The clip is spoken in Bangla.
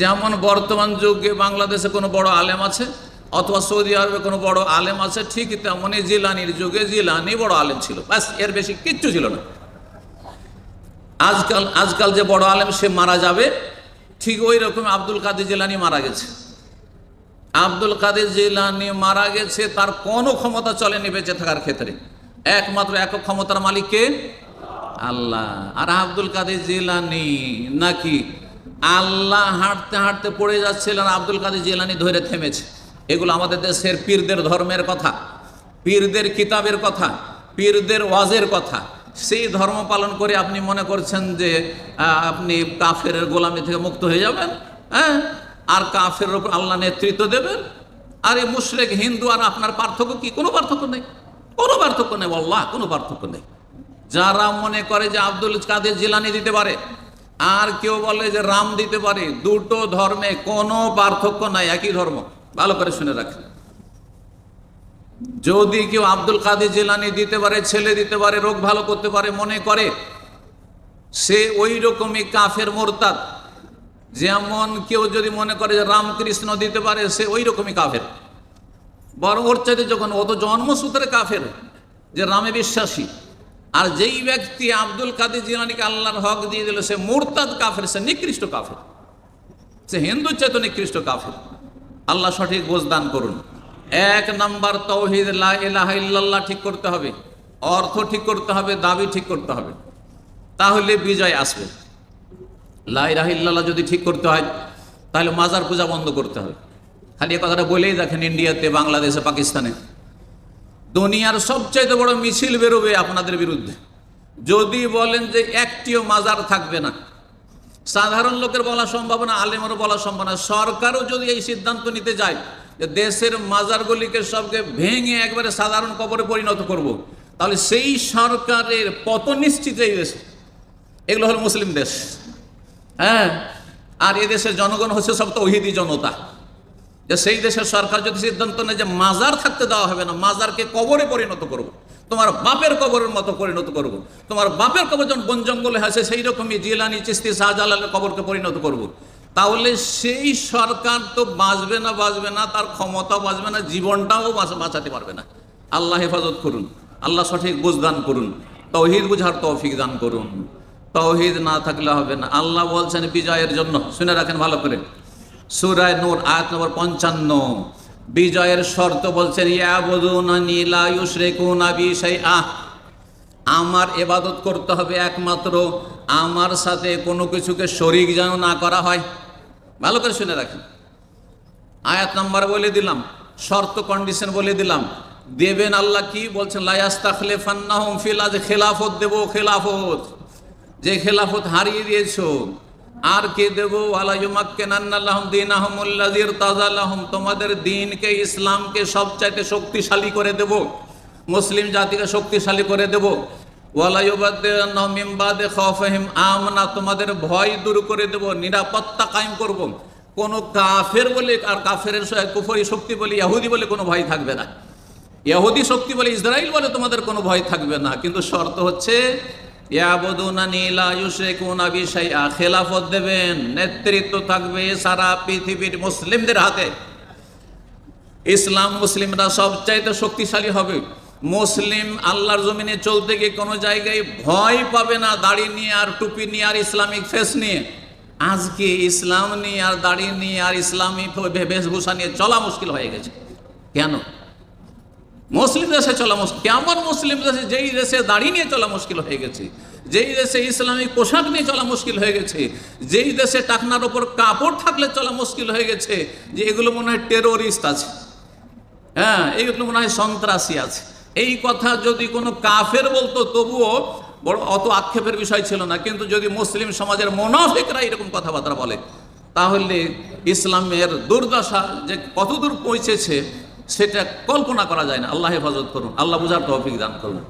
যেমন বর্তমান যুগে বাংলাদেশে কোনো বড় আলেম আছে, অথবা সৌদি আরবে কোনো বড় আলেম আছে, ঠিক তেমনই জিলানির যুগে জিলানি বড় আলেম ছিল। ব্যাস, এর বেশি কিচ্ছু ছিল না। আজকাল আজকাল যে বড় আলেম, সে মারা যাবে, ঠিক ওই রকম আব্দুল কাদের জিলানি মারা গেছে। আব্দুল কাদের জিলানি মারা গেছে, তার কোনো ক্ষমতা চলেনি বেঁচে থাকার ক্ষেত্রে। একমাত্র একক ক্ষমতার মালিককে আল্লাহ। আর আব্দুল কাদের জিলানি নাকি আল্লাহ হাঁটতে হাঁটতে পড়ে যাচ্ছিলেন, আব্দুল কাদের জিলানি ধরে থেমেছে। এগুলো আমাদের দেশের পীরদের ধর্মের কথা, পীরদের কিতাবের কথা, পীরদের ওয়াজের কথা। সেই ধর্ম পালন করে আপনি মনে করছেন যে আপনি কাফের গোলামি থেকে মুক্ত হয়ে যাবেন হ্যাঁ? আর কাফের ওপর আল্লাহ নেতৃত্ব দেবেন? আর এই মুশরেক, হিন্দু আর আপনার পার্থক্য কি? কোনো পার্থক্য নেই। কোনো পার্থক্য নেই আল্লাহ কোনো পার্থক্য নেই। যারা মনে করে যে আব্দুল কাদের জিলানি দিতে পারে আর কেউ বলে যে রাম দিতে পারে, দুটো ধর্মে কোনো পার্থক্য নাই, একই ধর্ম। ভালো করে শুনে রাখেন। যদি কেউ আব্দুল কাদের জিলানি দিতে পারে, ছেলে দিতে পারে, রোগ ভালো করতে পারে, মনে করে, সে ওই রকমই কাফের মোরতাদ। যেমন কেউ যদি মনে করে যে রামকৃষ্ণ দিতে পারে, সে ওই রকমই কাফের। বরং ওর চাইতে যখন অত জন্মসূত্রে কাফের, যে রামে বিশ্বাসী। আর যেই ব্যক্তি আব্দুল কাদের জিলানিকে আল্লাহর হক দিয়ে দিল, সে মোরতাদ কাফের, সে নিকৃষ্ট কাফের। সে হিন্দু চেত নিকৃষ্ট কাফের। আল্লাহ সঠিক বোঝ দান করুন। এক নাম্বার তৌহিদ, লা ইলাহা ইল্লাল্লাহ ঠিক করতে হবে, অর্থ ঠিক করতে হবে, দাবি ঠিক করতে হবে। তাহলে বিজয় আসবে। লা ইলাহা ইল্লাল্লাহ যদি ঠিক করতে হয়, তাহলে মাজার পূজা বন্ধ করতে হবে। খালি এ কথাটা বলেই দেখেন ইন্ডিয়াতে, বাংলাদেশে, পাকিস্তানে। দুনিয়ার সবচাইতে বড় মিছিল বেরোবে আপনাদের বিরুদ্ধে। যদি বলেন যে একটিও মাজার থাকবে না, সাধারণ লোকের বলা সম্ভব না আলেমেরও বলা সম্ভব না। সরকারও যদি এই সিদ্ধান্ত নিতে যায় যে দেশের মাজারগুলিকে সবকে ভেঙে একবারে সাধারণ কবরে পরিণত করব। তাহলে সেই সরকারের পতন নিশ্চিত এই দেশে। এগুলো হলো মুসলিম দেশ। হ্যাঁ? আর এদেশের জনগণ হচ্ছে সব তো ওহিদি জনতা। যে সেই দেশের সরকার যদি সিদ্ধান্ত নেয় যে মাজার থাকতে দেওয়া হবে না, মাজারকে কবরে পরিণত করব। তোমার বাপের কবরের মতো পরিণত করব। তোমার বাপের কবর যখন বন জঙ্গলে আছে, সেই রকমই জিলানি, চিস্তি, শাহজালালের কবরকে পরিণত করব। তাহলে সেই সরকার তো বাঁচবে না বাঁচবে না, তার ক্ষমতাও বাঁচবে না, জীবনটাও বাঁচা- বাঁচাতে পারবে না। আল্লাহ হেফাজত করুন। আল্লাহ সঠিক বুঝদান করুন। তৌহিদ বুঝার তৌফিক দান করুন। তৌহিদ না থাকলে হবে না। আল্লাহ বলছেন বিজয়ের জন্য। শুনে রাখেন ভালো করে। সুরায় নূর, আয়াত নম্বর পঞ্চান্ন। বিজয়ের শর্ত বলছেন শাইআ আমার এবাদত করতে হবে একমাত্র, আমার সাথে কোনো কিছুকে শরিক যেন না করা হয়। ভালো করে শুনে রাখেন। আয়াত নাম্বার বলে দিলাম, শর্ত কন্ডিশন বলে দিলাম। দেবেন আল্লাহ কি? বলছেন আজ খেলাফত দেব, খেলাফত। যে খেলাফত হারিয়ে দিয়েছ আর কে দেব? তাজালাহম তোমাদের দিনকে, ইসলামকে সবচাইতে শক্তিশালী করে দেব। মুসলিম জাতিকে শক্তিশালী করে দেব। আমনা, তোমাদের ভয় দূর করে দেব। নিরাপত্তা কায়েম করব। কোন কাফের বলে, আর কাফের কুফরি শক্তি বলে ইহুদি বলে কোনো ভয় থাকবে না। ইহুদি শক্তি বলে ইসরায়েল বলে তোমাদের কোনো ভয় থাকবে না। কিন্তু শর্ত হচ্ছে খেলাফত দেবেন, নেতৃত্ব থাকবে সারা পৃথিবীর মুসলিমদের হাতে। ইসলাম মুসলিমরা সবচাইতে শক্তিশালী হবে। মুসলিম আল্লাহর জমিনে চলতে গিয়ে কোনো জায়গায় ভয় পাবে না, দাড়ি নিয়ে আর টুপি নিয়ে আর ইসলামিক ফেস নিয়ে। আজকে ইসলাম নিয়ে আর দাড়ি নিয়ে আর ইসলামী বেশভূষা নিয়ে চলা মুশকিল হয়ে গেছে। কেন? মুসলিম দেশে চলা মুশকিল। কেমন মুসলিম দেশে যেই দেশে দাড়ি নিয়ে চলা মুশকিল হয়ে গেছে, যেই দেশে ইসলামিক পোশাক নিয়ে চলা মুশকিল হয়ে গেছে, যেই দেশে টাকনার ওপর কাপড় থাকলে চলা মুশকিল হয়ে গেছে, যে এগুলো মনে হয় টেরোরিস্ট আছে। হ্যাঁ এইগুলো মনে হয় সন্ত্রাসী আছে। এই কথা যদি কোনো কাফের বলতো, তবুও বড় অত আক্ষেপের বিষয় ছিল না। কিন্তু যদি মুসলিম সমাজের মোনাফিকরা এরকম কথাবার্তা বলে, তাহলে ইসলামের দুর্দশা যে কতদূর পৌঁছেছে সেটা কল্পনা করা যায় না। আল্লাহ হেফাজত করুন। আল্লাহ বুঝার তহফিক দান করুন।